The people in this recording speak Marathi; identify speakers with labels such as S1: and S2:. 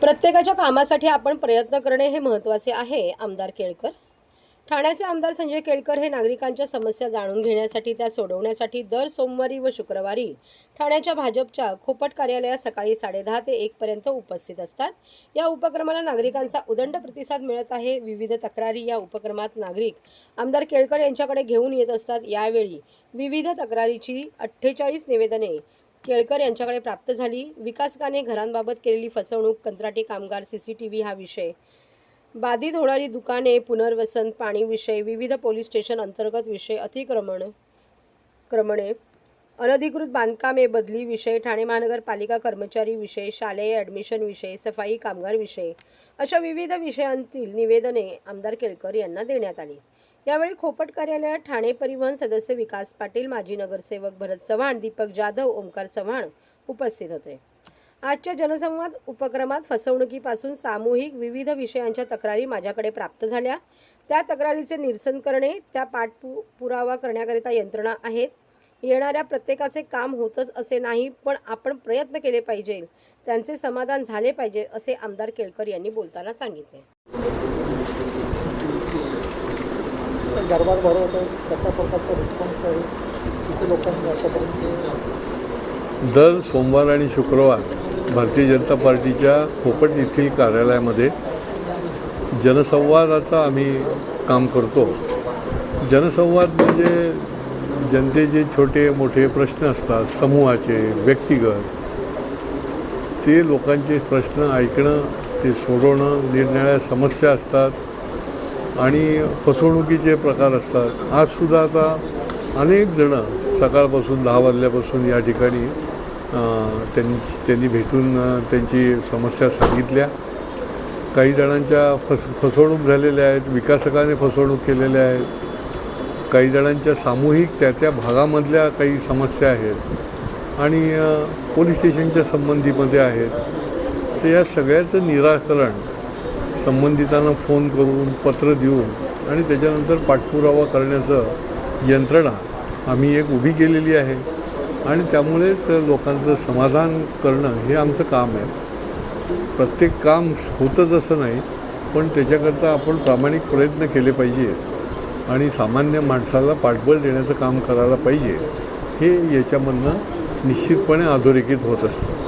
S1: प्रत्येकाच्या कामासाठी आपण प्रयत्न करणे हे महत्त्वाचे आहे आमदार केळकर. ठाण्याचे आमदार संजय केळकर हे नागरिकांच्या समस्या जाणून घेण्यासाठी त्या सोडवण्यासाठी दर सोमवारी व शुक्रवारी ठाण्याच्या भाजपच्या खोपट कार्यालयात सकाळी साडेदहा ते एकपर्यंत उपस्थित असतात. या उपक्रमाला नागरिकांचा उदंड प्रतिसाद मिळत आहे. विविध तक्रारी या उपक्रमात नागरिक आमदार केळकर यांच्याकडे घेऊन येत असतात. यावेळी विविध तक्रारीची अठ्ठेचाळीस निवेदने केळकर यांच्याकडे प्राप्त झाली. विकासकाने घरांबाबत केलेली फसवणूक कंत्राटी कामगार सी सी टी व्ही हा विषय. बाधित होणारी दुकाने पुनर्वसन पाणी विषय विविध पोलीस स्टेशन अंतर्गत विषय अतिक्रमण क्रमणे. अनधिकृत बांधकामे बदली विषय ठाणे महानगरपालिका कर्मचारी विषय शालेय ॲडमिशन विषय सफाई कामगार विषय अशा विविध विषयांतील निवेदने आमदार केळकर यांना देण्यात आली. यावेळी खोपट कार्यालयात ठाणे परिवहन सदस्य विकास पाटील माजी नगरसेवक भरत चव्हाण दीपक जाधव ओंकार चव्हाण उपस्थित होते. आजच्या जनसंवाद उपक्रमात फसवणुकीपासून सामूहिक विविध विषयांच्या तक्रारी माझ्याकडे प्राप्त झाल्या. त्या तक्रारीचे निरसन करणे त्या पाठपु पुरावा करण्याकरिता यंत्रणा आहेत. येणाऱ्या प्रत्येकाचे काम होतच असे नाही पण आपण प्रयत्न केले पाहिजे. त्यांचे समाधान झाले पाहिजे असे आमदार केळकर यांनी बोलताना सांगितले.
S2: दरबार भरवत आहे कशा प्रकारचा रिस्पॉन्स आहे? किती लोकांनी आतापर्यंत
S3: दर सोमवार आणि शुक्रवार भारतीय जनता पार्टीच्या खोपट येथील कार्यालयामध्ये जनसंवादाचा आम्ही काम करतो. जनसंवाद म्हणजे जनतेचे छोटे मोठे प्रश्न असतात समूहाचे व्यक्तिगत ते लोकांचे प्रश्न ऐकणं ते सोडवणं निरनिराळ्या समस्या असतात. आणि फसवणुकीचे प्रकार असतात. आजसुद्धा आता अनेक जणं सकाळपासून दहा वाजल्यापासून या ठिकाणी त्यांनी त्यांनी भेटून त्यांची समस्या सांगितल्या. काही जणांच्या फस फसवणूक झालेल्या आहेत विकासकाने फसवणूक केलेल्या आहेत. काही जणांच्या सामूहिक त्या त्या भागामधल्या काही समस्या आहेत. आणि पोलीस स्टेशनच्या संबंधीमध्ये आहेत. तर या सगळ्याचं निराकरण संबंधितांना फोन करून पत्र देऊन आणि त्याच्यानंतर पाठपुरावा करण्याचं यंत्रणा आम्ही एक उभी केलेली आहे. आणि त्यामुळेच लोकांचं समाधान करणं हे आमचं काम आहे. प्रत्येक काम होतंच असं नाही पण त्याच्याकरता आपण प्रामाणिक प्रयत्न केले पाहिजे आणि सामान्य माणसाला पाठबळ देण्याचं काम करायला पाहिजे हे याच्यामधनं निश्चितपणे अधोरेखित होत असतं.